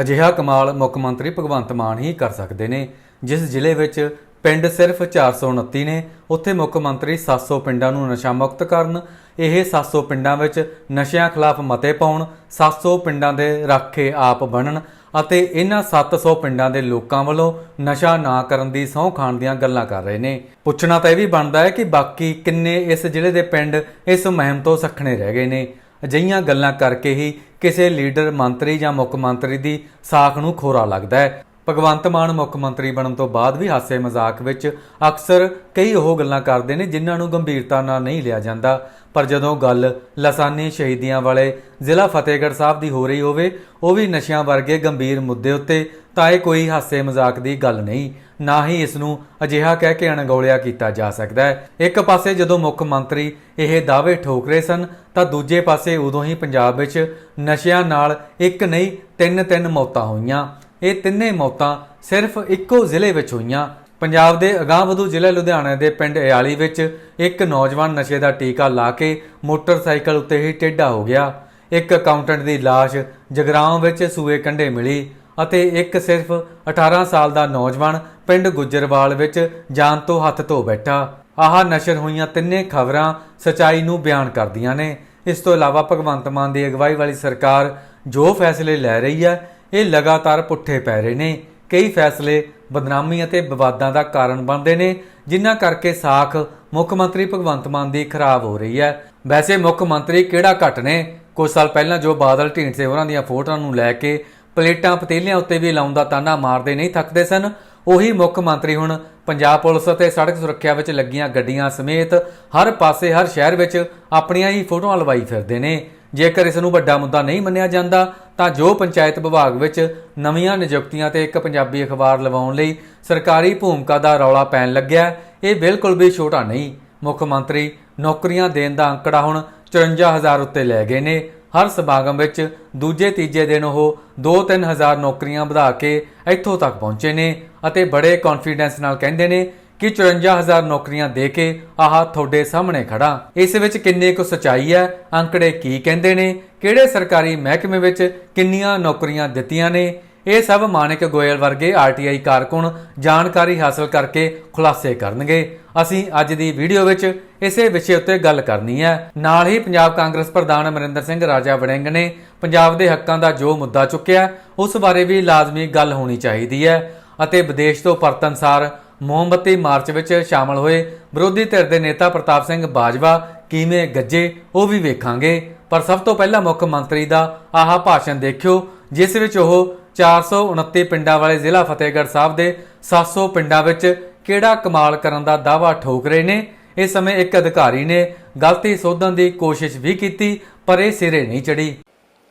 ਅਜਿਹਾ ਕਮਾਲ ਮੁੱਖ ਮੰਤਰੀ ਭਗਵੰਤ ਮਾਨ ਹੀ ਕਰ ਸਕਦੇ ਨੇ, ਜਿਸ ਜ਼ਿਲ੍ਹੇ ਵਿੱਚ ਪਿੰਡ ਸਿਰਫ 429 ਨੇ, ਉੱਥੇ ਮੁੱਖ ਮੰਤਰੀ 700 ਪਿੰਡਾਂ ਨੂੰ ਨਸ਼ਾ ਮੁਕਤ ਕਰਨ, ਇਹ 700 ਪਿੰਡਾਂ ਵਿੱਚ ਨਸ਼ਿਆਂ ਖਿਲਾਫ ਮਤੇ ਪਾਉਣ 700 ਪਿੰਡਾਂ ਦੇ ਰਾਖੇ ਆਪ ਬਣਨ ਅਤੇ ਇਹਨਾਂ 700 ਪਿੰਡਾਂ ਦੇ ਲੋਕਾਂ ਵੱਲੋਂ ਨਸ਼ਾ ਨਾ ਕਰਨ ਦੀ ਸਹੁੰ ਖਾਣ ਦੀਆਂ ਗੱਲਾਂ ਕਰ ਰਹੇ ਨੇ। ਪੁੱਛਣਾ ਤਾਂ ਇਹ ਵੀ ਬਣਦਾ ਹੈ ਕਿ ਬਾਕੀ ਕਿੰਨੇ ਇਸ ਜ਼ਿਲ੍ਹੇ ਦੇ ਪਿੰਡ ਇਸ ਮੁਹਿੰਮ ਤੋਂ ਸੱਖਣੇ ਰਹਿ ਗਏ ਨੇ। ਅਜਿਹੀਆਂ ਗੱਲਾਂ ਕਰਕੇ ਹੀ ਕਿਸੇ ਲੀਡਰ, ਮੰਤਰੀ ਜਾਂ ਮੁੱਖ ਮੰਤਰੀ ਦੀ ਸਾਖ ਨੂੰ ਖੋਰਾ ਲੱਗਦਾ ਹੈ। ਭਗਵੰਤ ਮਾਨ ਮੁੱਖ ਮੰਤਰੀ ਬਣਨ ਤੋਂ ਬਾਅਦ ਵੀ ਹਾਸੇ ਮਜ਼ਾਕ ਵਿੱਚ ਅਕਸਰ ਕਈ ਉਹ ਗੱਲਾਂ ਕਰਦੇ ਨੇ ਜਿਨ੍ਹਾਂ ਨੂੰ ਗੰਭੀਰਤਾ ਨਾਲ ਨਹੀਂ ਲਿਆ ਜਾਂਦਾ। ਪਰ ਜਦੋਂ ਗੱਲ ਲਸਾਨੀ ਸ਼ਹੀਦੀਆਂ ਵਾਲੇ ਜ਼ਿਲ੍ਹਾ ਫਤਿਹਗੜ੍ਹ ਸਾਹਿਬ ਦੀ ਹੋ ਰਹੀ ਹੋਵੇ, ਉਹ ਵੀ ਨਸ਼ਿਆਂ ਵਰਗੇ ਗੰਭੀਰ ਮੁੱਦੇ ਉੱਤੇ ਤਾਂ ਇਹ ਕੋਈ ਹਾਸੇ ਮਜ਼ਾਕ ਦੀ ਗੱਲ ਨਹੀਂ। ਨਾ ਹੀ ਇਸ ਨੂੰ ਅਜਿਹਾ ਕਹਿ ਕੇ ਅਣਗੌਲਿਆ ਕੀਤਾ ਜਾ ਸਕਦਾ ਹੈ। ਇੱਕ ਪਾਸੇ ਜਦੋਂ ਮੁੱਖ ਮੰਤਰੀ ਇਹ ਦਾਅਵੇ ਠੋਕ ਰਹੇ ਸਨ, ਤਾਂ ਦੂਜੇ ਪਾਸੇ ਉਦੋਂ ਹੀ ਪੰਜਾਬ ਵਿੱਚ ਨਸ਼ਿਆਂ ਨਾਲ ਇੱਕ ਨਹੀਂ, ਤਿੰਨ ਤਿੰਨ ਮੌਤਾਂ ਹੋਈਆਂ। ਇਹ ਤਿੰਨੇ ਮੌਤਾਂ ਸਿਰਫ ਇੱਕੋ ਜ਼ਿਲ੍ਹੇ ਵਿੱਚ ਹੋਈਆਂ। ਪੰਜਾਬ ਦੇ ਅਗਾਂਹਵਧੂ ਜ਼ਿਲ੍ਹਾ ਲੁਧਿਆਣਾ ਦੇ ਪਿੰਡ ਇਆਲੀ ਵਿੱਚ ਇੱਕ ਨੌਜਵਾਨ ਨਸ਼ੇ ਦਾ ਟੀਕਾ ਲਾ ਕੇ ਮੋਟਰਸਾਈਕਲ ਉੱਤੇ ਹੀ ਟੇਢਾ ਹੋ ਗਿਆ। ਇੱਕ ਅਕਾਊਂਟੈਂਟ ਦੀ ਲਾਸ਼ ਜਗਰਾਉਂ ਵਿੱਚ ਸੂਏ ਕੰਢੇ ਮਿਲੀ ਅਤੇ ਇੱਕ ਸਿਰਫ 18 ਸਾਲ ਦਾ ਨੌਜਵਾਨ ਪਿੰਡ ਗੁੱਜਰਵਾਲ ਵਿੱਚ ਜਾਨ ਤੋਂ ਹੱਥ ਧੋ ਬੈਠਾ। ਆਹ ਨਸ਼ਰ ਹੋਈਆਂ ਤਿੰਨੇ ਖਬਰਾਂ ਸਚਾਈ ਨੂੰ ਬਿਆਨ ਕਰਦੀਆਂ ਨੇ। ਇਸ ਤੋਂ ਇਲਾਵਾ ਭਗਵੰਤ ਮਾਨ ਦੀ ਅਗਵਾਈ ਵਾਲੀ ਸਰਕਾਰ ਜੋ ਫੈਸਲੇ ਲੈ ਰਹੀ ਹੈ, ਇਹ ਲਗਾਤਾਰ ਪੁੱਠੇ ਪੈ ਰਹੇ ਨੇ। ਕਈ ਫੈਸਲੇ ਬਦਨਾਮੀ ਅਤੇ ਵਿਵਾਦਾਂ ਦਾ ਕਾਰਨ ਬਣਦੇ ਨੇ, ਜਿਨ੍ਹਾਂ ਕਰਕੇ ਸਾਖ ਮੁੱਖ ਮੰਤਰੀ ਭਗਵੰਤ ਮਾਨ ਦੀ ਖਰਾਬ ਹੋ ਰਹੀ ਹੈ। ਵੈਸੇ ਮੁੱਖ ਮੰਤਰੀ ਕਿਹੜਾ ਘਟ ਨੇ? ਕੁਝ ਸਾਲ ਪਹਿਲਾਂ ਜੋ ਬਾਦਲ ਢੀਂਡਸੇ ਹੋਰਾਂ ਦੀਆਂ ਫੋਟੋਆਂ ਨੂੰ ਲੈ ਕੇ ਪਲੇਟਾਂ, ਪਤੀਲਿਆਂ ਉੱਤੇ ਵੀ ਲਾਉਣ ਦਾ ਤਾਨਾ ਮਾਰਦੇ ਨਹੀਂ, ਥੱਕਦੇ ਸਨ। ਉਹੀ ਮੁੱਖ ਮੰਤਰੀ ਹੁਣ ਪੰਜਾਬ ਪੁਲਿਸ ਅਤੇ ਸੜਕ ਸੁਰੱਖਿਆ ਵਿੱਚ ਲੱਗੀਆਂ ਗੱਡੀਆਂ ਸਮੇਤ ਹਰ ਪਾਸੇ, ਹਰ ਸ਼ਹਿਰ ਵਿੱਚ ਆਪਣੀਆਂ ਹੀ ਫੋਟੋਆਂ ਲਵਾਈ ਫਿਰਦੇ ਨੇ। ਜੇਕਰ ਇਸ ਨੂੰ ਵੱਡਾ ਮੁੱਦਾ ਨਹੀਂ ਮੰਨਿਆ ਜਾਂਦਾ, ਤਾਂ ਜੋ ਪੰਚਾਇਤ ਵਿਭਾਗ ਵਿੱਚ ਨਵੀਆਂ ਨਿਯੁਕਤੀਆਂ ਤੇ ਇੱਕ ਪੰਜਾਬੀ ਅਖਬਾਰ ਲਵਾਉਣ ਲਈ ਸਰਕਾਰੀ ਭੂਮਿਕਾ ਦਾ ਰੌਲਾ ਪੈਣ ਲੱਗਿਆ, ਇਹ ਬਿਲਕੁਲ ਵੀ ਛੋਟਾ ਨਹੀਂ। ਮੁੱਖ ਮੰਤਰੀ ਨੌਕਰੀਆਂ ਦੇਣ ਦਾ ਅੰਕੜਾ ਹੁਣ 54000 ਉੱਤੇ ਲੈ ਗਏ ਨੇ। ਹਰ ਸਮਾਗਮ ਵਿੱਚ ਦੂਜੇ ਤੀਜੇ ਦਿਨ ਉਹ 2-3 ਹਜ਼ਾਰ ਨੌਕਰੀਆਂ ਵਧਾ ਕੇ ਇੱਥੋਂ ਤੱਕ ਪਹੁੰਚੇ ਨੇ ਅਤੇ ਬੜੇ ਕੌਨਫੀਡੈਂਸ ਨਾਲ ਕਹਿੰਦੇ ਨੇ ਕਿ 54000 ਨੌਕਰੀਆਂ ਦੇ ਕੇ ਆਹ ਤੁਹਾਡੇ ਸਾਹਮਣੇ ਖੜਾ ਇਸ ਵਿੱਚ ਕਿੰਨੇ ਕੁ ਸਚਾਈ ਹੈ? ਅੰਕੜੇ ਕੀ ਕਹਿੰਦੇ ਨੇ? ਕਿਹੜੇ ਸਰਕਾਰੀ ਮਹਿਕਮੇ ਵਿੱਚ ਕਿੰਨੀਆਂ ਨੌਕਰੀਆਂ ਦਿੱਤੀਆਂ ਨੇ? ਇਹ ਸਭ ਮਾਨਿਕ ਗੋਇਲ ਵਰਗੇ ਆਰਟੀਆਈ ਕਾਰਕੁਨ ਜਾਣਕਾਰੀ ਹਾਸਲ ਕਰਕੇ ਖੁਲਾਸੇ ਕਰਨਗੇ। ਅਸੀਂ ਅੱਜ ਦੀ ਵੀਡੀਓ ਵਿੱਚ ਇਸੇ ਵਿਸ਼ੇ ਉੱਤੇ ਗੱਲ ਕਰਨੀ ਹੈ। ਨਾਲ ਹੀ ਪੰਜਾਬ ਕਾਂਗਰਸ ਪ੍ਰਧਾਨ ਅਮਰਿੰਦਰ ਸਿੰਘ ਰਾਜਾ ਵੜਿੰਗ ਨੇ ਪੰਜਾਬ ਦੇ ਹੱਕਾਂ ਦਾ ਜੋ ਮੁੱਦਾ ਚੁੱਕਿਆ, ਉਸ ਬਾਰੇ ਵੀ ਲਾਜ਼ਮੀ ਗੱਲ ਹੋਣੀ ਚਾਹੀਦੀ ਹੈ ਅਤੇ ਵਿਦੇਸ਼ ਤੋਂ ਪਰਤਨ ਸਾਰ ਮੋਮਬੱਤੀ ਮਾਰਚ ਵਿੱਚ ਸ਼ਾਮਲ ਹੋਏ ਵਿਰੋਧੀ ਧਿਰ ਦੇ ਨੇਤਾ ਪ੍ਰਤਾਪ ਸਿੰਘ ਬਾਜਵਾ ਕਿਵੇਂ ਗੱਜੇ, ਉਹ ਵੀ ਵੇਖਾਂਗੇ। ਪਰ ਸਭ ਤੋਂ ਪਹਿਲਾਂ ਮੁੱਖ ਮੰਤਰੀ ਦਾ ਆਹ ਭਾਸ਼ਣ ਦੇਖਿਓ, ਜਿਸ ਵਿੱਚ ਉਹ 429 ਪਿੰਡਾਂ ਵਾਲੇ ਜ਼ਿਲ੍ਹਾ ਫਤਿਹਗੜ੍ਹ ਸਾਹਿਬ ਦੇ 700 ਪਿੰਡਾਂ ਵਿੱਚ ਕਿਹੜਾ ਕਮਾਲ ਕਰਨ ਦਾ ਦਾਅਵਾ ਠੋਕ ਰਹੇ ਨੇ? ਇਸ ਸਮੇਂ ਇੱਕ ਅਧਿਕਾਰੀ ਨੇ ਗਲਤੀ ਸੋਧਣ ਦੀ ਕੋਸ਼ਿਸ਼ ਵੀ ਕੀਤੀ, ਪਰ ਇਹ ਸਿਰੇ ਨਹੀਂ ਚੜੀ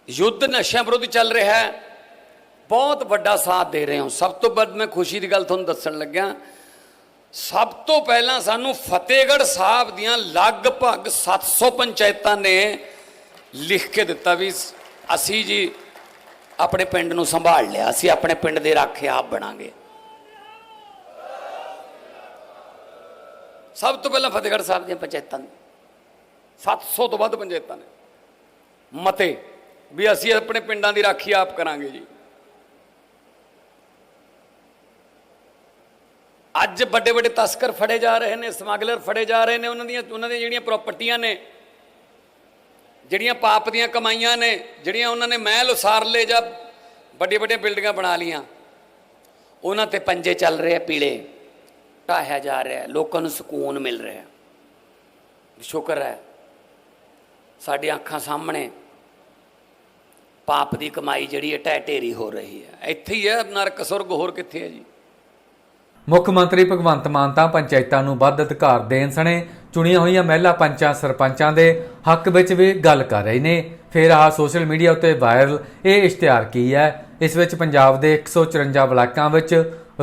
ਯੁੱਧ ਨਸ਼ਿਆਂ ਵਿਰੁੱਧ ਚੱਲ ਰਿਹਾ ਹੈ। ਬਹੁਤ ਵੱਡਾ ਸਾਥ ਦੇ ਰਹੇ ਹਾਂ। ਸਭ ਤੋਂ ਵੱਧ ਮੈਂ ਖੁਸ਼ੀ ਦੀ ਗੱਲ ਤੁਹਾਨੂੰ ਦੱਸਣ ਲੱਗਿਆ, ਸਭ ਤੋਂ ਪਹਿਲਾਂ ਸਾਨੂੰ ਫਤਿਹਗੜ੍ਹ ਸਾਹਿਬ ਦੀਆਂ ਲਗਭਗ 700 ਪੰਚਾਇਤਾਂ ਨੇ ਲਿਖ ਕੇ ਦਿੱਤਾ ਵੀ ਅਸੀਂ ਜੀ ਆਪਣੇ ਪਿੰਡ ਨੂੰ ਸੰਭਾਲ ਲਿਆ, ਅਸੀਂ ਆਪਣੇ ਪਿੰਡ ਦੇ ਰਾਖੇ ਆਪ ਬਣਾਂਗੇ। ਸਭ ਤੋਂ ਪਹਿਲਾਂ ਫਤਿਹਗੜ੍ਹ ਸਾਹਿਬ ਦੀਆਂ ਪੰਚਾਇਤਾਂ ਨੇ। 700 ਤੋਂ ਵੱਧ ਪੰਚਾਇਤਾਂ ਨੇ। ਮਤੇ ਵੀ ਅਸੀਂ ਆਪਣੇ ਪਿੰਡਾਂ ਦੀ ਰਾਖੀ ਆਪ ਕਰਾਂਗੇ ਜੀ। ਅੱਜ ਵੱਡੇ ਵੱਡੇ ਤਸਕਰ ਫੜੇ ਜਾ ਰਹੇ ਨੇ, ਸਮਗਲਰ ਫੜੇ ਜਾ ਰਹੇ ਨੇ, ਉਹਨਾਂ ਦੀਆਂ ਉਹਨਾਂ ਦੀਆਂ ਜਿਹੜੀਆਂ ਪ੍ਰਾਪਰਟੀਆਂ ਨੇ ਜਿਹੜੀਆਂ ਪਾਪ ਦੀਆਂ ਕਮਾਈਆਂ ਨੇ, ਜਿਹੜੀਆਂ ਉਹਨਾਂ ਨੇ ਮਹਿਲ ਉਸਾਰ ਲਏ ਜਾਂ ਵੱਡੇ ਵੱਡੀਆਂ ਬਿਲਡਿੰਗਾਂ ਬਣਾ ਲੀਆਂ ਉਹਨਾਂ ਤੇ ਪੰਜੇ ਚੱਲ ਰਹੇ ਆ ਪੀਲੇ, ਢਾਹਿਆ ਜਾ ਰਿਹਾ ਲੋਕਾਂ ਨੂੰ ਸਕੂਨ ਮਿਲ ਰਿਹਾ ਸ਼ੁਕਰ ਹੈ, ਸਾਡੀਆਂ ਅੱਖਾਂ ਸਾਹਮਣੇ ਪਾਪ ਦੀ ਕਮਾਈ ਜਿਹੜੀ ਹੈ ਢਹਿ ਢੇਰੀ ਹੋ ਰਹੀ ਹੈ। ਇੱਥੇ ਹੀ ਹੈ, ਨਰਕ ਸੁਰਗ ਹੋਰ ਕਿੱਥੇ ਹੈ ਜੀ? ਮੁੱਖ ਮੰਤਰੀ ਭਗਵੰਤ ਮਾਨ ਤਾਂ ਪੰਚਾਇਤਾਂ ਨੂੰ ਵੱਧ ਅਧਿਕਾਰ ਦੇਣ ਸਣੇ ਚੁਣੀਆਂ ਹੋਈਆਂ ਮਹਿਲਾ ਪੰਚਾਂ ਸਰਪੰਚਾਂ ਦੇ ਹੱਕ ਵਿੱਚ ਵੀ ਗੱਲ ਕਰ ਰਹੇ ਨੇ। ਫਿਰ ਆਹ ਸੋਸ਼ਲ ਮੀਡੀਆ ਉੱਤੇ ਵਾਇਰਲ ਇਹ ਇਸ਼ਤਿਹਾਰ ਕੀ ਹੈ? ਇਸ ਵਿੱਚ ਪੰਜਾਬ ਦੇ 154 ਬਲਾਕਾਂ ਵਿੱਚ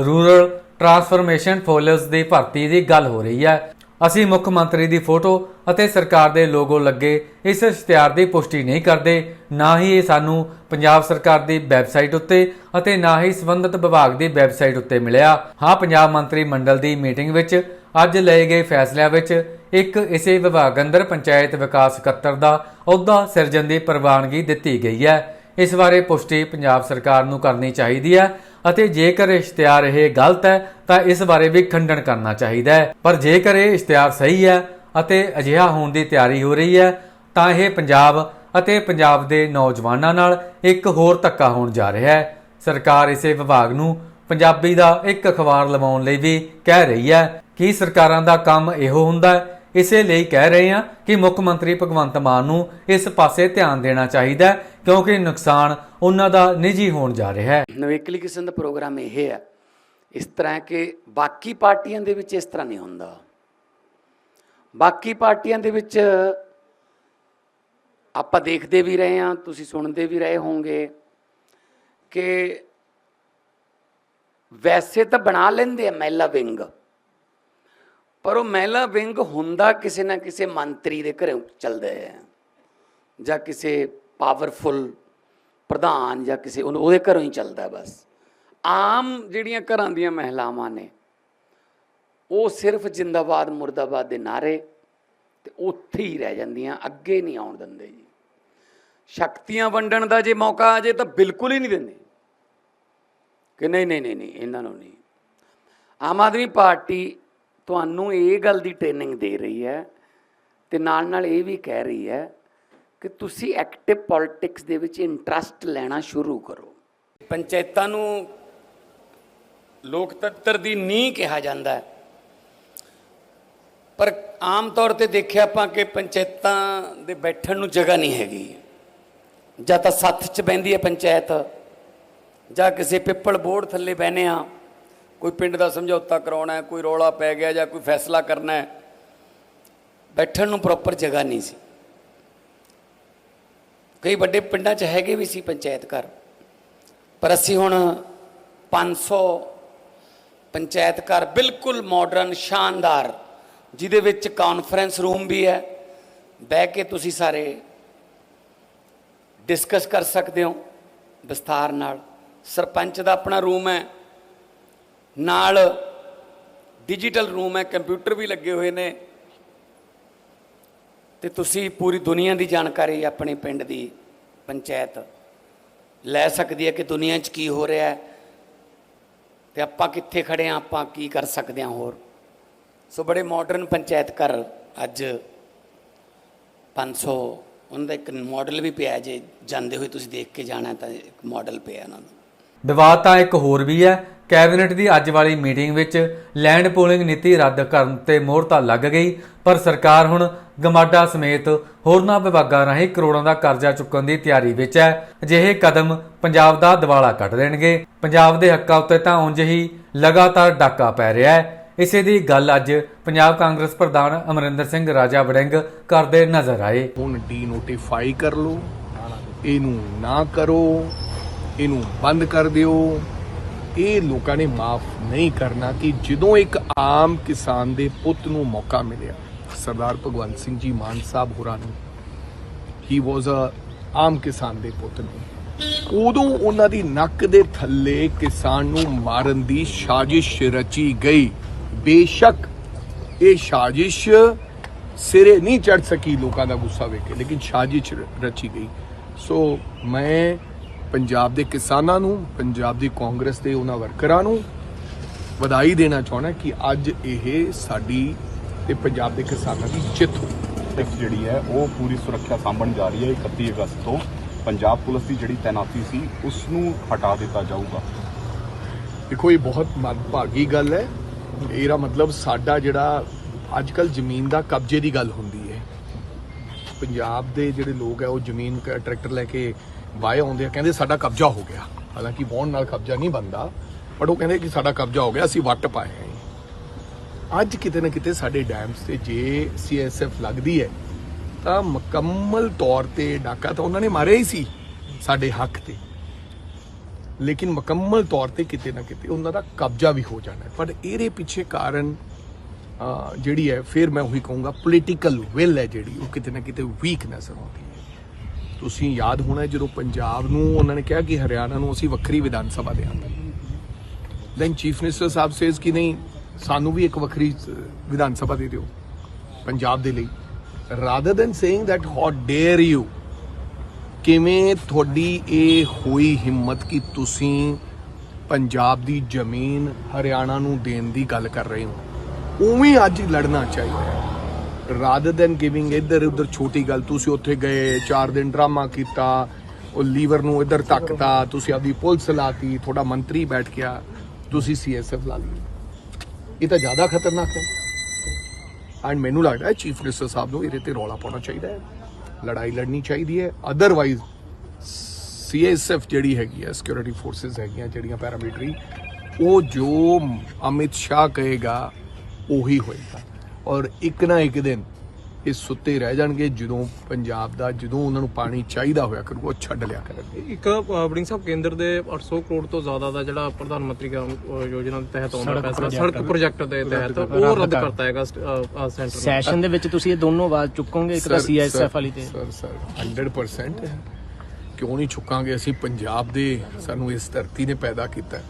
ਰੂਰਲ ਟਰਾਂਸਫਰਮੇਸ਼ਨ ਫੋਲਸ ਦੀ ਭਰਤੀ ਦੀ ਗੱਲ ਹੋ ਰਹੀ ਹੈ। ਅਸੀਂ ਮੁੱਖ ਮੰਤਰੀ ਦੀ ਫੋਟੋ ਅਤੇ ਸਰਕਾਰ ਦੇ ਲੋਗੋ ਲੱਗੇ ਇਸ ਇਸ਼ਤਿਹਾਰ ਦੀ ਪੁਸ਼ਟੀ ਨਹੀਂ ਕਰਦੇ, ਨਾ ਹੀ ਇਹ ਸਾਨੂੰ ਪੰਜਾਬ ਸਰਕਾਰ ਦੀ ਵੈਬਸਾਈਟ ਉੱਤੇ ਅਤੇ ਨਾ ਹੀ ਸੰਬੰਧਿਤ ਵਿਭਾਗ ਦੀ ਵੈਬਸਾਈਟ ਉੱਤੇ ਮਿਲਿਆ। ਹਾਂ, ਪੰਜਾਬ ਮੰਤਰੀ ਮੰਡਲ ਦੀ ਮੀਟਿੰਗ ਵਿੱਚ ਅੱਜ ਲਏ ਗਏ ਫੈਸਲਿਆਂ ਵਿੱਚ ਇੱਕ ਇਸੇ ਵਿਭਾਗ ਅੰਦਰ ਪੰਚਾਇਤ ਵਿਕਾਸ ਸਕੱਤਰ ਦਾ ਅਹੁਦਾ ਸਿਰਜਣ ਦੀ ਪ੍ਰਵਾਨਗੀ ਦਿੱਤੀ ਗਈ ਹੈ। ਇਸ ਬਾਰੇ ਪੁਸ਼ਟੀ ਪੰਜਾਬ ਸਰਕਾਰ ਨੂੰ ਕਰਨੀ ਚਾਹੀਦੀ ਹੈ ਅਤੇ ਜੇਕਰ ਇਸ਼ਤਿਹਾਰ ਇਹ ਗਲਤ ਹੈ, ਤਾਂ ਇਸ ਬਾਰੇ ਵੀ ਖੰਡਨ ਕਰਨਾ ਚਾਹੀਦਾ ਹੈ। ਪਰ ਜੇਕਰ ਇਹ ਇਸ਼ਤਿਹਾਰ ਸਹੀ ਹੈ ਅਤੇ ਅਜਿਹਾ ਹੋਣ ਦੀ ਤਿਆਰੀ ਹੋ ਰਹੀ ਹੈ, ਤਾਂ ਇਹ ਪੰਜਾਬ ਅਤੇ ਪੰਜਾਬ ਦੇ ਨੌਜਵਾਨਾਂ ਨਾਲ ਇੱਕ ਹੋਰ ਧੱਕਾ ਹੋਣ ਜਾ ਰਿਹਾ ਹੈ। ਸਰਕਾਰ ਇਸੇ ਵਿਭਾਗ ਨੂੰ ਪੰਜਾਬੀ ਦਾ ਇੱਕ ਅਖਬਾਰ ਲਵਾਉਣ ਲਈ ਵੀ ਕਹਿ ਰਹੀ ਹੈ ਕਿ ਸਰਕਾਰਾਂ ਦਾ ਕੰਮ ਇਹੋ ਹੁੰਦਾ ਹੈ ਇਸੇ ਲਈ ਕਹਿ ਰਹੇ ਹਾਂ ਕਿ ਮੁੱਖ ਮੰਤਰੀ ਭਗਵੰਤ ਮਾਨ ਨੂੰ ਇਸ ਪਾਸੇ ਧਿਆਨ ਦੇਣਾ ਚਾਹੀਦਾ ਹੈ, ਕਿਉਂਕਿ ਨੁਕਸਾਨ ਉਹਨਾਂ ਦਾ ਨਿੱਜੀ ਹੋਣ ਜਾ ਰਿਹਾ ਹੈ। ਨਵੇਕਲੀ ਕਿਸਮ ਦਾ ਪ੍ਰੋਗਰਾਮ ਇਹ ਹੈ, ਇਸ ਤਰ੍ਹਾਂ ਕਿ ਬਾਕੀ ਪਾਰਟੀਆਂ ਦੇ ਵਿੱਚ ਇਸ ਤਰ੍ਹਾਂ ਨਹੀਂ ਹੁੰਦਾ। ਬਾਕੀ ਪਾਰਟੀਆਂ ਦੇ ਵਿੱਚ ਆਪਾਂ ਦੇਖਦੇ ਵੀ ਰਹੇ ਹਾਂ, ਤੁਸੀਂ ਸੁਣਦੇ ਵੀ ਰਹੇ ਹੋਵੋਗੇ ਕਿ ਵੈਸੇ ਤਾਂ ਬਣਾ ਲੈਂਦੇ ਆ ਮਹਿਲਾ ਵਿੰਗ। ਪਰ ਉਹ ਮਹਿਲਾ ਵਿੰਗ ਹੁੰਦਾ ਕਿਸੇ ਨਾ ਕਿਸੇ ਮੰਤਰੀ ਦੇ ਘਰੋਂ ਚੱਲਦਾ ਹੈ ਜਾਂ ਕਿਸੇ ਪਾਵਰਫੁਲ ਪ੍ਰਧਾਨ ਜਾਂ ਕਿਸੇ ਉਹਨੂੰ- ਉਹਦੇ ਘਰੋਂ ਹੀ ਚੱਲਦਾ ਬਸ। ਆਮ ਜਿਹੜੀਆਂ ਘਰਾਂ ਦੀਆਂ ਮਹਿਲਾਵਾਂ ਨੇ, ਉਹ ਸਿਰਫ ਜਿੰਦਾਬਾਦ ਮੁਰਦਾਬਾਦ ਦੇ ਨਾਰੇ ਤੇ ਉੱਥੇ ਹੀ ਰਹਿ ਜਾਂਦੀਆਂ, ਅੱਗੇ ਨਹੀਂ ਆਉਣ ਦਿੰਦੇ ਜੀ। ਸ਼ਕਤੀਆਂ ਵੰਡਣ ਦਾ ਜੇ ਮੌਕਾ ਆ ਜੇ ਤਾਂ ਬਿਲਕੁਲ ਹੀ ਨਹੀਂ ਦਿੰਦੇ। ਕਿ ਨਹੀਂ ਨਹੀਂ ਨਹੀਂ, ਇਹਨਾਂ ਨੂੰ ਨਹੀਂ। ਆਮ ਆਦਮੀ ਪਾਰਟੀ ਤੁਹਾਨੂੰ ਇਹ ਗੱਲ ਦੀ ਟ੍ਰੇਨਿੰਗ ਦੇ ਰਹੀ ਹੈ ਤੇ ਨਾਲ ਨਾਲ ਇਹ ਵੀ ਕਹਿ ਰਹੀ ਹੈ ਕਿ ਤੁਸੀਂ ਐਕਟਿਵ ਪੋਲਿਟਿਕਸ ਦੇ ਵਿੱਚ ਇੰਟਰਸਟ ਲੈਣਾ ਸ਼ੁਰੂ ਕਰੋ। ਪੰਚਾਇਤਾਂ ਨੂੰ ਲੋਕਤੰਤਰ ਦੀ ਨੀਂਹ ਕਿਹਾ ਜਾਂਦਾ ਹੈ। ਪਰ ਆਮ ਤੌਰ ਤੇ ਦੇਖਿਆ ਆਪਾਂ ਕਿ ਪੰਚਾਇਤਾਂ ਦੇ ਬੈਠਣ ਨੂੰ ਜਗ੍ਹਾ ਨਹੀਂ ਹੈਗੀ। ਜਾਂ ਤਾਂ ਸੱਥ 'ਚ ਬੈੰਦੀ ਹੈ ਪੰਚਾਇਤ, ਜਾਂ ਕਿਸੇ ਪਿੱਪਲ ਬੋਰਡ ਥੱਲੇ ਬਹਿਨੇ ਆ ਕੋਈ ਪਿੰਡ ਦਾ ਸਮਝੌਤਾ ਕਰਾਉਣਾ ਹੈ, ਕੋਈ ਰੌਲਾ ਪੈ ਗਿਆ ਜਾਂ ਕੋਈ ਫੈਸਲਾ ਕਰਨਾ ਹੈ, ਬੈਠਣ ਨੂੰ ਪ੍ਰੋਪਰ ਜਗ੍ਹਾ ਨਹੀਂ ਸੀ। ਕਈ ਵੱਡੇ ਪਿੰਡਾਂ 'ਚ ਹੈਗੇ ਵੀ ਸੀ ਪੰਚਾਇਤ ਘਰ, ਪਰ ਅਸੀਂ ਹੁਣ 500 ਪੰਚਾਇਤ ਘਰ ਬਿਲਕੁਲ ਮਾਡਰਨ ਸ਼ਾਨਦਾਰ, ਜਿਹਦੇ ਵਿੱਚ ਕਾਨਫਰੰਸ ਰੂਮ ਵੀ ਹੈ, ਬਹਿ ਕੇ ਤੁਸੀਂ ਸਾਰੇ ਡਿਸਕਸ ਕਰ ਸਕਦੇ ਹੋ ਵਿਸਥਾਰ ਨਾਲ। ਸਰਪੰਚ ਦਾ ਆਪਣਾ ਰੂਮ ਹੈ ਨਾਲ ਡਿਜੀਟਲ ਰੂਮ ਹੈ ਕੰਪਿਊਟਰ ਵੀ ਲੱਗੇ ਹੋਏ ਨੇ। ਤੇ ਤੁਸੀਂ ਪੂਰੀ ਦੁਨੀਆ ਦੀ ਜਾਣਕਾਰੀ ਆਪਣੇ ਪਿੰਡ ਦੀ ਪੰਚਾਇਤ ਲੈ ਸਕਦੀ ਹੈ ਕਿ ਦੁਨੀਆ 'ਚ ਕੀ ਹੋ ਰਿਹਾ ਹੈ ਤੇ ਆਪਾਂ ਕਿੱਥੇ ਖੜੇ ਆ ਆਪਾਂ ਕੀ ਕਰ ਸਕਦੇ ਹਾਂ ਹੋਰ। ਸੋ ਬੜੇ ਮਾਡਰਨ ਪੰਚਾਇਤ ਘਰ ਅੱਜ 500 ਉਹਨਾਂ ਦਾ ਇੱਕ ਮਾਡਲ ਵੀ ਪਿਆ ਜੇ, ਜਾਂਦੇ ਹੋਏ ਤੁਸੀਂ ਦੇਖ ਕੇ ਜਾਣਾ ਤਾਂ ਇੱਕ ਮਾਡਲ ਪਿਆ ਉਹਨਾਂ ਦਾ ਵਿਵਾਦ ਤਾਂ ਇੱਕ ਹੋਰ ਵੀ ਹੈ ਕੈਬਨਿਟ ਦੀ ਅੱਜ ਵਾਲੀ ਮੀਟਿੰਗ ਵਿੱਚ ਲੈਂਡ ਪੂਲਿੰਗ ਨੀਤੀ ਰੱਦ ਕਰਨ ਤੇ ਮੋਹਰ ਲੱਗ ਗਈ, ਪਰ ਸਰਕਾਰ ਹੁਣ ਗਮਾਡਾ ਸਮੇਤ ਹੋਰਨਾਂ ਵਿਭਾਗਾਂ ਰਾਹੀਂ ਕਰੋੜਾਂ ਦਾ ਕਰਜ਼ਾ ਚੁੱਕਣ ਦੀ ਤਿਆਰੀ ਵਿੱਚ ਹੈ। ਅਜਿਹੇ ਕਦਮ ਪੰਜਾਬ ਦਾ ਦਿਵਾਲਾ ਕੱਢ ਦੇਣਗੇ। ਪੰਜਾਬ ਦੇ ਹੱਕਾਂ ਉੱਤੇ ਤਾਂ ਉਂਝ ਹੀ ਲਗਾਤਾਰ ਡਾਕਾ ਪੈ ਰਿਹਾ ਹੈ। ਇਸੇ ਦੀ ਗੱਲ ਅੱਜ ਪੰਜਾਬ ਕਾਂਗਰਸ ਪ੍ਰਧਾਨ ਅਮਰਿੰਦਰ ਸਿੰਘ ਰਾਜਾ ਵੜਿੰਗ ਕਰਦੇ ਨਜ਼ਰ ਆਏ। ਹੁਣ ਡੀ ਨੋਟੀਫਾਈ ਕਰ ਲਓ, ਇਹਨੂੰ ਨਾ ਕਰੋ, ਇਹਨੂੰ ਬੰਦ ਕਰ ਦਿਓ। ਇਹ ਲੋਕਾਂ ਨੇ ਮਾਫ ਨਹੀਂ ਕਰਨਾ ਕਿ ਜਦੋਂ ਇੱਕ ਆਮ ਕਿਸਾਨ ਦੇ ਪੁੱਤ ਨੂੰ ਮੌਕਾ ਮਿਲਿਆ, ਸਰਦਾਰ ਭਗਵੰਤ ਸਿੰਘ ਜੀ ਮਾਨ ਸਾਹਿਬ ਹੋਰਾਂ ਨੂੰ ਹੀ ਵਾਸ ਅ ਆਮ ਕਿਸਾਨ ਦੇ ਪੁੱਤ ਨੂੰ। ਉਦੋਂ ਉਹਨਾਂ ਦੀ ਨੱਕ ਦੇ ਥੱਲੇ ਕਿਸਾਨ ਨੂੰ ਮਾਰਨ ਦੀ ਸਾਜ਼ਿਸ਼ ਰਚੀ ਗਈ। ਬੇਸ਼ੱਕ ਇਹ ਸਾਜ਼ਿਸ਼ ਸਿਰੇ ਨਹੀਂ ਚੜ ਸਕੀ, ਲੋਕਾਂ ਦਾ ਗੁੱਸਾ ਵੇਖ ਕੇ, ਲੇਕਿਨ ਸਾਜ਼ਿਸ਼ ਰ- ਰਚੀ ਗਈ। ਸੋ ਮੈਂ ਪੰਜਾਬ ਦੇ ਕਿਸਾਨਾਂ ਨੂੰ ਪੰਜਾਬ ਦੀ ਕਾਂਗਰਸ ਦੇ ਉਹਨਾਂ ਵਰਕਰਾਂ ਨੂੰ ਵਧਾਈ ਦੇਣਾ ਚਾਹਣਾ ਕਿ ਅੱਜ ਇਹ ਸਾਡੀ ਤੇ ਪੰਜਾਬ ਦੇ ਕਿਸਾਨਾਂ ਦੀ ਜਿੱਤ ਟੈਕਸ ਜਿਹੜੀ ਹੈ ਉਹ ਪੂਰੀ ਸੁਰੱਖਿਆ ਸਾਂਭਣ ਜਾ ਰਹੀ ਹੈ 31 ਅਗਸਤ ਤੋਂ। ਪੰਜਾਬ ਪੁਲਿਸ ਦੀ ਜਿਹੜੀ ਤੈਨਾਤੀ ਸੀ ਉਸ ਨੂੰ ਹਟਾ ਦਿੱਤਾ ਜਾਊਗਾ। ਦੇਖੋ ਇਹ ਬਹੁਤ ਮੰਦਭਾਗੀ ਗੱਲ ਹੈ। ਇਹਦਾ ਮਤਲਬ ਸਾਡਾ ਜਿਹੜਾ ਅੱਜ ਕੱਲ ਜ਼ਮੀਨ ਦਾ ਕਬਜ਼ੇ ਦੀ ਗੱਲ ਹੁੰਦੀ ਹੈ। ਪੰਜਾਬ ਦੇ ਜਿਹੜੇ ਲੋਕ ਹੈ ਉਹ ਜ਼ਮੀਨ ਟਰੈਕਟਰ ਲੈ ਕੇ ਵਾਏ ਆਉਂਦੇ ਆ ਕਹਿੰਦੇ ਸਾਡਾ ਕਬਜ਼ਾ ਹੋ ਗਿਆ। ਹਾਲਾਂਕਿ ਵਾਹੁਣ ਨਾਲ ਕਬਜ਼ਾ ਨਹੀਂ ਬੰਦਾ ਬਟ ਉਹ ਕਹਿੰਦੇ ਕਿ ਸਾਡਾ ਕਬਜ਼ਾ ਹੋ ਗਿਆ ਅਸੀਂ ਵੱਟ ਪਾਏ ਹਾਂ ਅੱਜ ਕਿਤੇ ਨਾ ਕਿਤੇ ਸਾਡੇ ਡੈਮਸ ਤੇ ਜੇ ਸੀਐਸਐਫ ਲੱਗਦੀ ਹੈ ਤਾਂ ਮੁਕੰਮਲ ਤੌਰ ਤੇ ਡਾਕਾ ਤਾਂ ਉਹਨਾਂ ਨੇ ਮਾਰਿਆ ਹੀ ਸੀ ਸਾਡੇ ਹੱਕ ਤੇ। ਲੇਕਿਨ ਮੁਕੰਮਲ ਤੌਰ ਤੇ ਕਿਤੇ ਨਾ ਕਿਤੇ ਉਹਨਾਂ ਦਾ ਕਬਜ਼ਾ ਵੀ ਹੋ ਜਾਣਾ ਹੈ। ਪਰ ਇਹਦੇ ਪਿੱਛੇ ਕਾਰਨ ਅਹ, ਜਿਹੜੀ ਹੈ ਫਿਰ ਮੈਂ ਉਹੀ ਕਹੂੰਗਾ ਪੋਲੀਟੀਕਲ ਵਿਲ ਹੈ ਜਿਹੜੀ ਉਹ ਕਿਤੇ ਨਾ ਕਿਤੇ ਵੀਕ ਨਜ਼ਰ ਆਉਂਦੀ ਹੈ। ਤੁਸੀਂ ਯਾਦ ਹੋਣਾ ਜਦੋਂ ਪੰਜਾਬ ਨੂੰ ਉਹਨਾਂ ਨੇ ਕਿਹਾ ਕਿ ਹਰਿਆਣਾ ਨੂੰ ਅਸੀਂ ਵੱਖਰੀ ਵਿਧਾਨ ਸਭਾ ਦੇਵਾਂਗੇ। ਦੈਨ ਚੀਫ ਮਿਨਿਸਟਰ ਸਾਹਿਬ ਸੇਜ਼ ਕਿ ਨਹੀਂ, ਸਾਨੂੰ ਵੀ ਇੱਕ ਵੱਖਰੀ ਵਿਧਾਨ ਸਭਾ ਦੇ ਦਿਓ ਪੰਜਾਬ ਦੇ ਲਈ। Rather than saying that, how dare you? ਕਿਵੇਂ ਤੁਹਾਡੀ ਇਹ ਹੋਈ ਹਿੰਮਤ ਕਿ ਤੁਸੀਂ ਪੰਜਾਬ ਦੀ ਜ਼ਮੀਨ ਹਰਿਆਣਾ ਨੂੰ ਦੇਣ ਦੀ ਗੱਲ ਕਰ ਰਹੇ ਹੋ? ਉਵੇਂ ਅੱਜ ਲੜਨਾ ਚਾਹੀਦਾ ਹੈ। ਰਾਦਰ ਦੈਨ ਗਿਵਿੰਗ ਇੱਧਰ ਉੱਧਰ ਛੋਟੀ ਗੱਲ, ਤੁਸੀਂ ਉੱਥੇ ਗਏ 4 ਦਿਨ ਡਰਾਮਾ ਕੀਤਾ, ਉਹ ਲੀਵਰ ਨੂੰ ਇੱਧਰ ਧੱਕਤਾ, ਤੁਸੀਂ ਆਪਦੀ ਪੁਲਿਸ ਲਾਤੀ, ਤੁਹਾਡਾ ਮੰਤਰੀ ਬੈਠ ਗਿਆ, ਤੁਸੀਂ ਸੀਐਸਐਫ ਲਾ ਲਈ। ਇਹ ਤਾਂ ਜ਼ਿਆਦਾ ਖਤਰਨਾਕ ਹੈ। ਐਂਡ ਮੈਨੂੰ ਲੱਗਦਾ ਹੈ ਚੀਫ ਮਿਨਿਸਟਰ ਸਾਹਿਬ ਨੂੰ ਇਹਦੇ ਤੇ ਰੌਲਾ ਪਾਉਣਾ ਚਾਹੀਦਾ ਹੈ। ਲੜਾਈ ਲੜਨੀ ਚਾਹੀਦੀ ਹੈ। ਅਦਰਵਾਈਜ਼ ਸੀਐਸਐਫ ਜਿਹੜੀ ਹੈਗੀ ਹੈ ਸਿਕਿਉਰਿਟੀ ਫੋਰਸਸ ਹੈਗੀਆਂ, ਜਿਹੜੀਆਂ ਪੈਰਾਮਿਲਟਰੀ ਉਹ ਜੋ ਅਮਿਤ ਸ਼ਾਹ ਕਹੇਗਾ, ਉਹੀ ਹੋਏਗਾ। ਔਰ ਇੱਕ ਨਾ ਇੱਕ ਦਿਨ ਇਹ ਸੁੱਤੇ ਰਹਿ ਜਾਣਗੇ ਜਦੋਂ ਪੰਜਾਬ ਦਾ ਜਦੋਂ ਉਹਨਾਂ ਨੂੰ ਪਾਣੀ ਚਾਹੀਦਾ ਹੋਇਆ ਕਰੂਗਾ ਉਹ ਛੱਡ ਲਿਆ ਕਰਨਗੇ। ਇੱਕ ਅ, ਵੜਿੰਗ ਸਾਹਿਬ ਕੇਂਦਰ ਦੇ 800 ਕਰੋੜ ਤੋਂ ਜ਼ਿਆਦਾ ਦਾ ਜਿਹੜਾ ਪ੍ਰਧਾਨ ਮੰਤਰੀ ਗ੍ਰਾਮ ਯੋਜਨਾ ਦੇ ਤਹਿਤ ਆਉਂਦਾ ਪੈਸਾ ਸੜਕ ਪ੍ਰੋਜੈਕਟ ਦੇ ਤਹਿਤ ਉਹ ਰੱਦ ਕਰਤਾ ਹੈਗਾ ਸੈਂਟਰ ਨੇ। ਸੈਸ਼ਨ ਦੇ ਵਿੱਚ ਤੁਸੀਂ ਇਹ ਦੋਨੋਂ ਆਵਾਜ਼ ਚੁੱਕੋਗੇ ਇੱਕ ਤਾਂ ਸੀਐਸਐਫ ਵਾਲੀ ਤੇ। ਸਰ ਸਰ 100% ਕਿਉਂ ਨਹੀਂ ਚੁੱਕਾਂਗੇ ਅਸੀਂ? ਪੰਜਾਬ ਦੇ ਸਾਨੂੰ ਇਸ ਧਰਤੀ ਨੇ ਪੈਦਾ ਕੀਤਾ।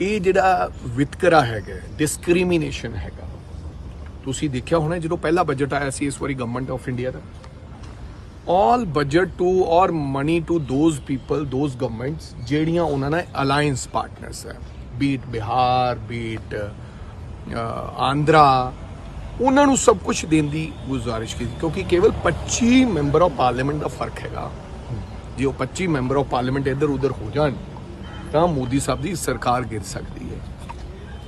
ਇਹ ਜਿਹੜਾ ਵਿਤਕਰਾ ਹੈਗਾ ਡਿਸਕ੍ਰਿਮੀਨੇਸ਼ਨ ਹੈਗਾ ਤੁਸੀਂ ਦੇਖਿਆ ਹੋਣਾ ਜਦੋਂ ਪਹਿਲਾ ਬਜਟ ਆਇਆ ਸੀ ਇਸ ਵਾਰੀ ਗਵਰਨਮੈਂਟ ਆਫ ਇੰਡੀਆ ਦਾ? All budget to or money to those people those governments, ਜਿਹੜੀਆਂ ਉਹਨਾਂ ਨਾਲ ਅਲਾਈਅੰਸ ਪਾਰਟਨਰਸ ਹੈ। Be it Bihar be it Andhra ਉਹਨਾਂ ਨੂੰ ਸਭ ਕੁਝ ਦੇਣ ਦੀ ਗੁਜ਼ਾਰਿਸ਼ ਕੀਤੀ। ਕਿਉਂਕਿ ਕੇਵਲ 25 ਮੈਂਬਰ ਆਫ ਪਾਰਲੀਮੈਂਟ ਦਾ ਫ਼ਰਕ ਹੈਗਾ। ਜੇ ਉਹ 25 ਮੈਂਬਰ ਆਫ ਪਾਰਲੀਮੈਂਟ ਇੱਧਰ ਉੱਧਰ ਹੋ ਜਾਣ, ਤਾਂ ਮੋਦੀ ਸਾਹਿਬ ਦੀ ਸਰਕਾਰ ਗਿਰ ਸਕਦੀ ਹੈ।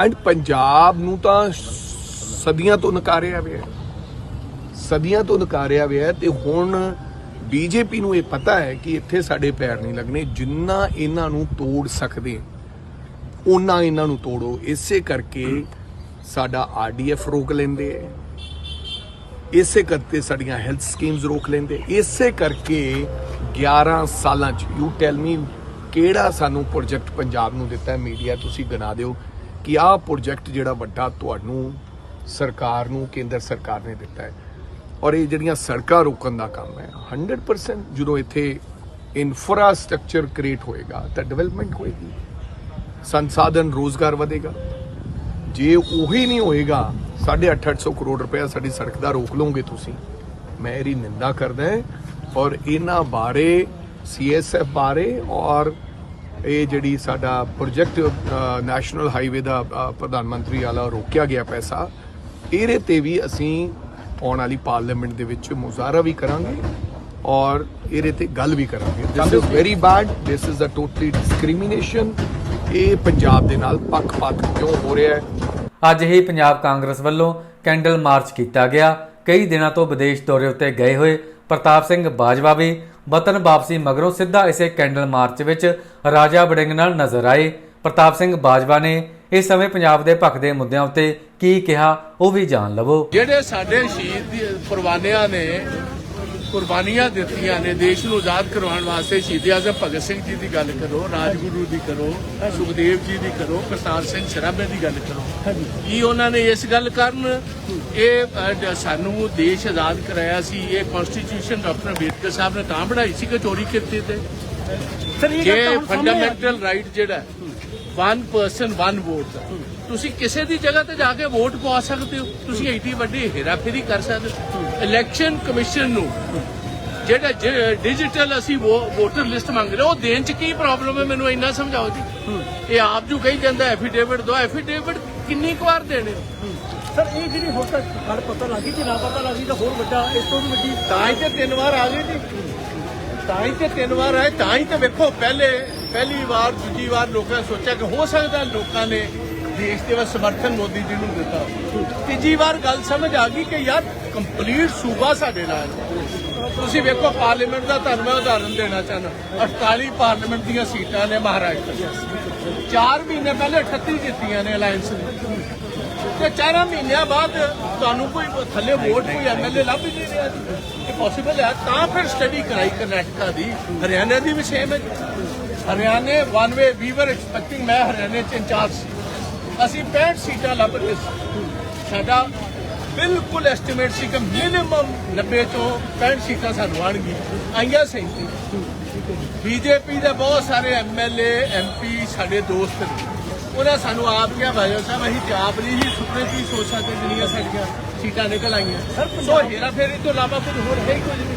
ਐਂਡ ਪੰਜਾਬ ਨੂੰ ਤਾਂ ਸਦੀਆਂ ਤੋਂ ਨਕਾਰਿਆ ਹੋਇਆ ਹੈ। ਸਦੀਆਂ ਤੋਂ ਨਕਾਰਿਆ ਹੋਇਆ ਹੈ ਤੇ ਹੁਣ ਬੀਜੇਪੀ ਨੂੰ ਇਹ ਪਤਾ ਹੈ ਕਿ ਇੱਥੇ ਸਾਡੇ ਪੈਰ ਨਹੀਂ ਲੱਗਣੇ, ਜਿੰਨਾ ਇਹਨਾਂ ਨੂੰ ਤੋੜ ਸਕਦੇ ਉਹਨਾਂ ਇਹਨਾਂ ਨੂੰ ਤੋੜੋ। ਇਸੇ ਕਰਕੇ ਸਾਡਾ ਆਰਡੀਐਫ ਰੋਕ ਲੈਂਦੇ ਹੈ ਇਸੇ ਕਰਕੇ ਸਾਡੀਆਂ ਹੈਲਥ ਸਕੀਮਸ ਰੋਕ ਲੈਂਦੇ ਇਸੇ ਕਰਕੇ 11 ਸਾਲਾਂ ਚ ਯੂ ਟੈਲ ਮੀ ਕਿਹੜਾ ਸਾਨੂੰ ਪ੍ਰੋਜੈਕਟ ਪੰਜਾਬ ਨੂੰ ਦਿੱਤਾ ਮੀਡੀਆ ਤੁਸੀਂ ਗਿਣਾ ਦਿਓ ਕਿ ਆਹ ਪ੍ਰੋਜੈਕਟ ਜਿਹੜਾ ਵੱਡਾ ਤੁਹਾਨੂੰ ਸਰਕਾਰ ਨੂੰ, ਕੇਂਦਰ ਸਰਕਾਰ ਨੇ ਦਿੱਤਾ ਹੈ। ਔਰ ਇਹ ਜਿਹੜੀਆਂ ਸੜਕਾਂ ਰੋਕਣ ਦਾ ਕੰਮ ਹੈ 100% ਜਦੋਂ ਇੱਥੇ ਇਨਫਰਾਸਟ੍ਰਕਚਰ ਕ੍ਰੀਏਟ ਹੋਏਗਾ, ਤਾਂ ਡਿਵੈਲਪਮੈਂਟ ਹੋਏਗੀ। ਸੰਸਾਧਨ ਰੋਜ਼ਗਾਰ ਵਧੇਗਾ। ਜੇ ਉਹੀ ਨਹੀਂ ਹੋਏਗਾ 850 ਕਰੋੜ ਰੁਪਏ ਸਾਡੀ ਸੜਕ ਦਾ ਰੋਕ ਲਓਗੇ ਤੁਸੀਂ। ਮੈਂ ਇਹਦੀ ਨਿੰਦਾ ਕਰਦਾ ਔਰ ਇਹਨਾਂ ਬਾਰੇ ਸੀਐਸਐਫ ਬਾਰੇ, ਔਰ ਇਹ ਜਿਹੜੀ ਸਾਡਾ ਪ੍ਰੋਜੈਕਟ ਨੈਸ਼ਨਲ ਹਾਈਵੇ ਦਾ ਪ੍ਰਧਾਨ ਮੰਤਰੀ ਵਾਲਾ ਰੋਕਿਆ ਗਿਆ ਪੈਸਾ ਇਹਦੇ ਤੇ ਵੀ ਅਸੀਂ ਆਉਣ ਵਾਲੀ ਪਾਰਲੀਮੈਂਟ ਦੇ ਵਿੱਚ ਮੁਜ਼ਾਹਰਾ ਵੀ ਕਰਾਂਗੇ ਔਰ ਇਹਦੇ ਤੇ ਗੱਲ ਵੀ ਕਰਾਂਗੇ। This is very bad this is a totally discrimination ਇਹ ਪੰਜਾਬ ਦੇ ਨਾਲ ਪੱਖਪਾਤ ਕਿਉਂ ਹੋ ਰਿਹਾ ਹੈ? ਅੱਜ ਹੀ ਪੰਜਾਬ ਕਾਂਗਰਸ ਵੱਲੋਂ ਕੈਂਡਲ ਮਾਰਚ ਕੀਤਾ ਗਿਆ। ਕਈ ਦਿਨਾਂ ਤੋਂ ਵਿਦੇਸ਼ ਦੌਰੇ ਉੱਤੇ ਗਏ ਹੋਏ ਪ੍ਰਤਾਪ ਸਿੰਘ ਬਾਜਵਾ ਵੀ ਵਤਨ ਵਾਪਸੀ ਮਗਰੋਂ ਸਿੱਧਾ ਇਸੇ ਕੈਂਡਲ ਮਾਰਚ ਵਿੱਚ ਰਾਜਾ ਵੜਿੰਗ ਨਾਲ ਨਜ਼ਰ ਆਏ। ਪ੍ਰਤਾਪ ਸਿੰਘ ਬਾਜਵਾ ਨੇ ਇਸ ਸਮੇਂ ਪੰਜਾਬ ਦੇ ਭਖਦੇ ਮੁੱਦਿਆਂ ਉੱਤੇ ਕੀ ਕਿਹਾ ਉਹ ਵੀ ਜਾਣ ਲਵੋ। ਜਿਹੜੇ ਸਾਡੇ ਸ਼ਹੀਦ ਦੀ ਕੁਰਬਾਨੀਆਂ ਨੇ ਕੁਰਬਾਨੀਆਂ ਦਿੱਤੀਆਂ ਨੇ ਦੇਸ਼ ਨੂੰ ਆਜ਼ਾਦ ਕਰਵਾਉਣ ਵਾਸਤੇ ਸ਼ਹੀਦ ਆਜ਼ਮ ਭਗਤ ਸਿੰਘ ਜੀ ਦੀ ਗੱਲ ਕਰੋ ਰਾਜਗੁਰੂ ਦੀ ਕਰੋ ਸੁਖਦੇਵ ਜੀ ਦੀ ਕਰੋ ਕਰਤਾਰ ਸਿੰਘ ਸਰਾਭੇ ਦੀ ਗੱਲ ਕਰੋ। ਕੀ ਉਹਨਾਂ ਨੇ ਇਸ ਗੱਲ ਕਾਰਨ? ਇਹ ਸਾਨੂੰ ਦੇਸ਼ ਆਜ਼ਾਦ ਕਰਾਇਆ ਸੀ ਇਹ ਕਨਸਟੀਟਿਊਸ਼ਨ ਡਾਕਟਰ ਅੰਬੇਦਕਰ ਸਾਹਿਬ ਨੇ ਤਾਂ ਬਣਾਈ ਸੀ ਕਿ ਚੋਰੀ ਕੀਤੀ ਤੇ? ਜੇ ਫੰਡਾਮੈਂਟਲ ਰਾਈਟ ਜਿਹੜਾ ਵਨ ਪਰਸਨ ਵਨ ਵੋਟ ਤੁਸੀਂ ਕਿਸੇ ਦੀ ਜਗ੍ਹਾ ਤੇ ਜਾ ਕੇ ਵੋਟ ਪਵਾ ਸਕਦੇ ਹੋ। ਤੁਸੀਂ ਐਡੀ ਵੱਡੀ ਹੇਰਾਫੇਰੀ ਕਰ ਸਕਦੇ ਹੋ। ਇਲੈਕਸ਼ਨ ਕਮਿਸ਼ਨ ਨੂੰ ਜਿਹੜਾ ਡਿਜੀਟਲ ਅਸੀਂ ਵੋਟਰ ਲਿਸਟ ਮੰਗ ਰਹੇ ਉਹ ਦੇਣ ਚ ਕੀ ਪ੍ਰੋਬਲਮ ਹੈ? ਮੈਨੂੰ ਇੰਨਾ ਸਮਝਾਓ ਜੀ। ਇਹ ਆਪ ਜੋ ਕਹੀ ਜਾਂਦਾ ਐਫੀਡੇਵਿਟ ਦੋ। ਐਫੀਡੇਵਿਟ ਕਿੰਨੀ ਕੁ ਵਾਰ ਦੇਣੇ ਸਰ ਇਹ ਜਿਹੜੀ ਹੁਣ ਤੱਕ ਗੱਲ ਪਤਾ ਲੱਗੀ ਜੇ ਨਾ ਪਤਾ ਲੱਗੀ ਤਾਂ ਹੋਰ ਵੱਡਾ ਇਸ ਤੋਂ ਵੀ ਵੱਡੀ ਤਾਂ ਹੀ ਤੇ ਤਿੰਨ ਵਾਰ ਆ ਗਏ ਜੀ। ਤਾਂ ਹੀ ਤੇ ਤਿੰਨ ਵਾਰ ਆਏ ਤਾਂ ਹੀ ਤੇ ਵੇਖੋ ਪਹਿਲੇ ਪਹਿਲੀ ਵਾਰ, ਦੂਜੀ ਵਾਰ ਲੋਕਾਂ ਨੇ ਸੋਚਿਆ ਕਿ ਹੋ ਸਕਦਾ ਲੋਕਾਂ ਨੇ ਦੇਸ਼ ਦੇ ਵਿੱਚ ਸਮਰਥਨ ਮੋਦੀ ਜੀ ਨੂੰ ਦਿੱਤਾ ਤੀਜੀ ਵਾਰ ਗੱਲ ਸਮਝ ਆ ਗਈ ਕਿ ਯਾਰ ਕੰਪਲੀਟ ਸੂਬਾ ਸਾਡੇ ਨਾਲ ਤੁਸੀਂ ਵੇਖੋ, ਪਾਰਲੀਮੈਂਟ ਦਾ ਤੁਹਾਨੂੰ ਮੈਂ ਉਦਾਹਰਨ ਦੇਣਾ ਚਾਹਨਾ 48 ਪਾਰਲੀਮੈਂਟ ਦੀਆਂ ਸੀਟਾਂ ਨੇ ਮਹਾਰਾਸ਼ਟਰ 'ਚ 4 ਮਹੀਨੇ ਪਹਿਲੇ 38 ਜਿੱਤੀਆਂ ਨੇ ਅਲਾਈਅੰਸ ਨੇ। ਤੇ ਚਾਰਾਂ ਮਹੀਨਿਆਂ ਬਾਅਦ ਤੁਹਾਨੂੰ ਕੋਈ ਥੱਲੇ ਵੋਟ ਕੋਈ ਐਮਐਲਏ ਲੱਭ ਨਹੀਂ ਰਿਹਾ। ਇਹ ਪੋਸੀਬਲ ਹੈ, ਤਾਂ ਫਿਰ ਸਟੱਡੀ ਕਰਾਈ ਕਰਨਾਟਕਾ ਦੀ। ਹਰਿਆਣਾ ਦੀ ਵੀ ਸੇਮ ਹੈ ਜੀ। ਹਰਿਆਣੇ ਵਨ ਵੇ ਵੀ ਵਰ ਐਕਸਪੈਕਟਿੰਗ ਮੈਂ ਹਰਿਆਣੇ ਚ ਇੰਚਾਰਜ ਸੀ। ਅਸੀਂ 65 ਸੀਟਾਂ ਲੱਭ ਕੇ ਸਾਡਾ ਬਿਲਕੁਲ ਐਸਟੀਮੇਟ ਸੀ ਕਿ ਮਿਨੀਮਮ 90 ਤੋਂ 65 ਸੀਟਾਂ ਸਾਨੂੰ ਆਣਗੀ ਆਈਆਂ 37 ਬੀਜੇਪੀ ਦੇ ਬਹੁਤ ਸਾਰੇ ਐਮਐਲਏ ਐਮਪੀ ਸਾਡੇ ਦੋਸਤ ਨੇ। ਉਹਨਾਂ ਸਾਨੂੰ ਆਪ ਕਿਹਾ ਭਾਈ ਸਾਹਿਬ ਅਸੀਂ ਤੇ ਆਪ ਨਹੀਂ ਹੀ ਸੁਪਨੇ ਦੀ ਸੋਚ ਸਕਦੇ ਜਿੰਨੀਆਂ ਸਾਡੀਆਂ ਸੀਟਾਂ ਨਿਕਲ ਆਈਆਂ। ਸੋ ਹੇਰਾ ਫੇਰੀ ਤੋਂ ਇਲਾਵਾ ਕੁਝ ਹੋਰ ਹੈ ਹੀ ਕੁਝ ਨਹੀਂ